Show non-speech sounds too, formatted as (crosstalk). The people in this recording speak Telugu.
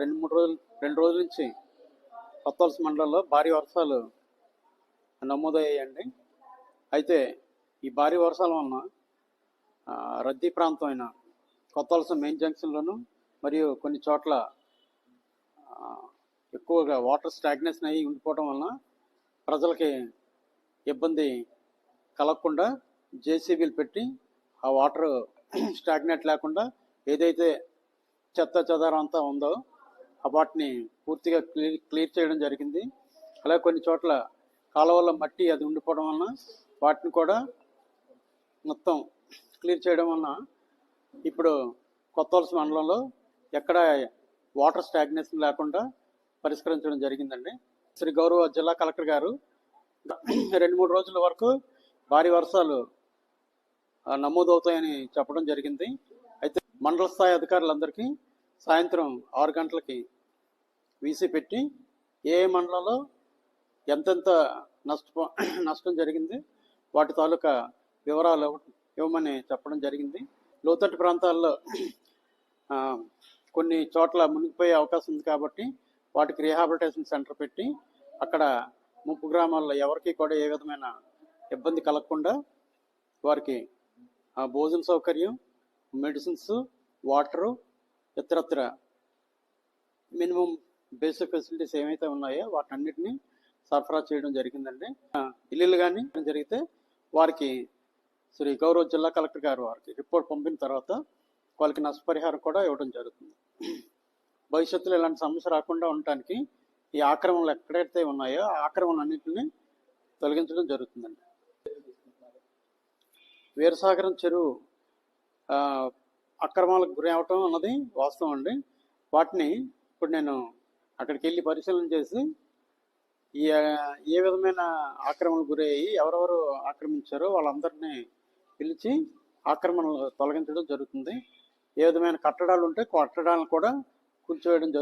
రెండు మూడు రోజులు రెండు రోజుల నుంచి కొత్తవలస మండలంలో భారీ వర్షాలు నమోదయ్యాయండి. అయితే ఈ భారీ వర్షాల వలన రద్దీ ప్రాంతం అయిన కొత్తవలస మెయిన్ జంక్షన్లోను మరియు కొన్ని చోట్ల ఎక్కువగా వాటర్ స్టాగ్నేషన్ అయ్యి ఉండిపోవడం వలన ప్రజలకి ఇబ్బంది కలగకుండా జేసీబీలు పెట్టి ఆ వాటర్ స్టాగ్నేట్ లేకుండా ఏదైతే చెత్త చెదారం అంతా ఉందో ఆ వాటిని పూర్తిగా క్లియర్ క్లియర్ చేయడం జరిగింది. అలా కొన్ని చోట్ల కాలువల మట్టి అది ఉండిపోవడం వలన వాటిని కూడా మొత్తం క్లియర్ చేయడం వలన ఇప్పుడు కొత్త వలస మండలంలో ఎక్కడ వాటర్ స్టాగ్నేషన్ లేకుండా పరిష్కరించడం జరిగిందండి. శ్రీ గౌరవ జిల్లా కలెక్టర్ గారు రెండు మూడు రోజుల వరకు భారీ వర్షాలు నమోదవుతాయని చెప్పడం జరిగింది. అయితే మండల స్థాయి అధికారులందరికీ సాయంత్రం ఆరు గంటలకి వీసీ పెట్టి ఏ మండలంలో ఎంతెంత నష్టపో (clears throat) నష్టం జరిగింది వాటి తాలూకా వివరాలు ఇవ్వమని చెప్పడం జరిగింది. లోతట్టు ప్రాంతాల్లో (clears throat) కొన్ని చోట్ల మునిగిపోయే అవకాశం ఉంది కాబట్టి వాటికి రీహాబిలిటేషన్ సెంటర్ పెట్టి అక్కడ ముప్పు గ్రామాల్లో ఎవరికి కూడా ఏ విధమైన ఇబ్బంది కలగకుండా వారికి ఆ, భోజన సౌకర్యం మెడిసిన్స్ వాటరు ఇతరత్ర మినిమం బేసిక్ ఫెసిలిటీస్ ఏమైతే ఉన్నాయో వాటన్నిటిని సరఫరా చేయడం జరిగిందండి. ఇల్లులు కానీ జరిగితే వారికి శ్రీ గౌరవ జిల్లా కలెక్టర్ గారు వారికి రిపోర్ట్ పంపిన తర్వాత వాళ్ళకి నష్టపరిహారం కూడా ఇవ్వడం జరుగుతుంది. భవిష్యత్తులో ఇలాంటి సమస్య రాకుండా ఉండటానికి ఈ ఆక్రమణలు ఎక్కడైతే ఉన్నాయో ఆ ఆక్రమణలన్నింటినీ తొలగించడం జరుగుతుందండి. వీరసాగరం చెరువు అక్రమాలకు గురి అవటం అన్నది వాస్తవం అండి. వాటిని ఇప్పుడు నేను అక్కడికి వెళ్ళి పరిశీలన చేసి ఈ ఏ విధమైన ఆక్రమణకు గురయ్యి ఎవరెవరు ఆక్రమించారో వాళ్ళందరినీ పిలిచి ఆక్రమణలు తొలగించడం జరుగుతుంది. ఏ విధమైన కట్టడాలు ఉంటే కట్టడాలను కూడా కూల్చివేయడం జరుగుతుంది.